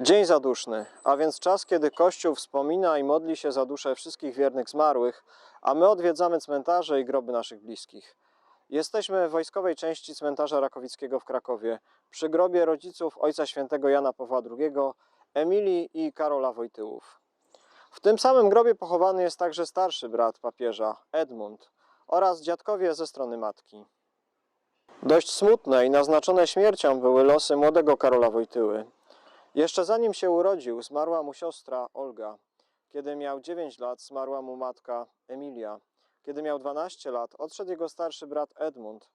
Dzień zaduszny, a więc czas, kiedy Kościół wspomina i modli się za dusze wszystkich wiernych zmarłych, a my odwiedzamy cmentarze i groby naszych bliskich. Jesteśmy w wojskowej części cmentarza Rakowickiego w Krakowie, przy grobie rodziców ojca świętego Jana Pawła II, Emilii i Karola Wojtyłów. W tym samym grobie pochowany jest także starszy brat papieża, Edmund, oraz dziadkowie ze strony matki. Dość smutne i naznaczone śmiercią były losy młodego Karola Wojtyły. Jeszcze zanim się urodził, zmarła mu siostra Olga. Kiedy miał 9 lat, zmarła mu matka Emilia. Kiedy miał 12 lat, odszedł jego starszy brat Edmund,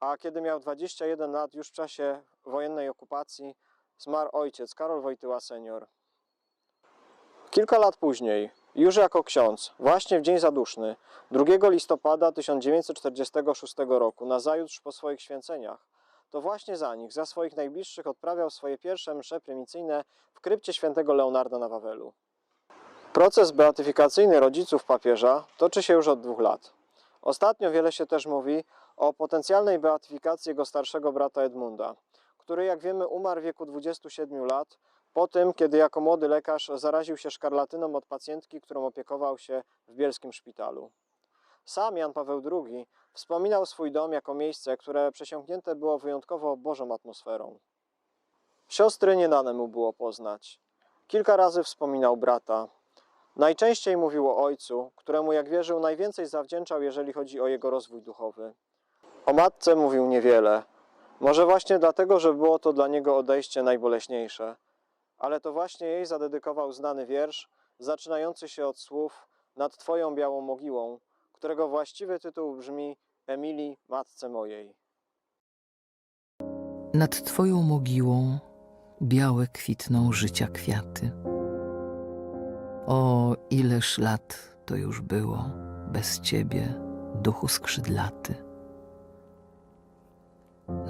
a kiedy miał 21 lat, już w czasie wojennej okupacji, zmarł ojciec Karol Wojtyła senior. Kilka lat później, już jako ksiądz, właśnie w dzień zaduszny, 2 listopada 1946 roku, nazajutrz po swoich święceniach, to właśnie za nich, za swoich najbliższych odprawiał swoje pierwsze msze prymicyjne w krypcie świętego Leonarda na Wawelu. Proces beatyfikacyjny rodziców papieża toczy się już od dwóch lat. Ostatnio wiele się też mówi o potencjalnej beatyfikacji jego starszego brata Edmunda, który jak wiemy umarł w wieku 27 lat po tym, kiedy jako młody lekarz zaraził się szkarlatyną od pacjentki, którą opiekował się w bielskim szpitalu. Sam Jan Paweł II wspominał swój dom jako miejsce, które przesiąknięte było wyjątkowo Bożą atmosferą. Siostry nie dane mu było poznać. Kilka razy wspominał brata. Najczęściej mówił o ojcu, któremu, jak wierzył, najwięcej zawdzięczał, jeżeli chodzi o jego rozwój duchowy. O matce mówił niewiele. Może właśnie dlatego, że było to dla niego odejście najboleśniejsze. Ale to właśnie jej zadedykował znany wiersz, zaczynający się od słów Nad Twoją białą mogiłą, którego właściwy tytuł brzmi Emilii, matce mojej. Nad Twoją mogiłą białe kwitną życia kwiaty. O, ileż lat to już było bez Ciebie, duchu skrzydlaty.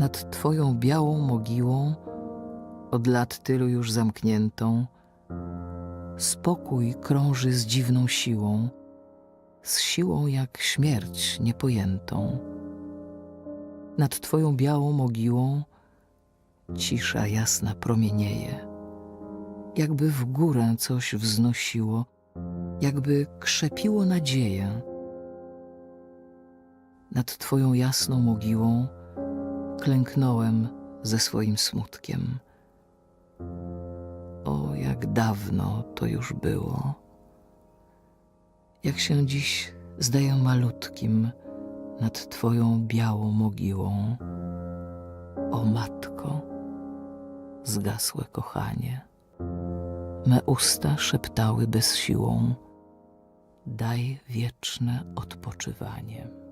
Nad Twoją białą mogiłą, od lat tylu już zamkniętą, spokój krąży z dziwną siłą, z siłą jak śmierć niepojętą. Nad Twoją białą mogiłą cisza jasna promienieje, jakby w górę coś wznosiło, jakby krzepiło nadzieję. Nad Twoją jasną mogiłą klęknąłem ze swoim smutkiem. O, jak dawno to już było. Jak się dziś zdaję malutkim nad Twoją białą mogiłą. O matko, zgasłe kochanie. Me usta szeptały bez siłą: Daj wieczne odpoczywanie.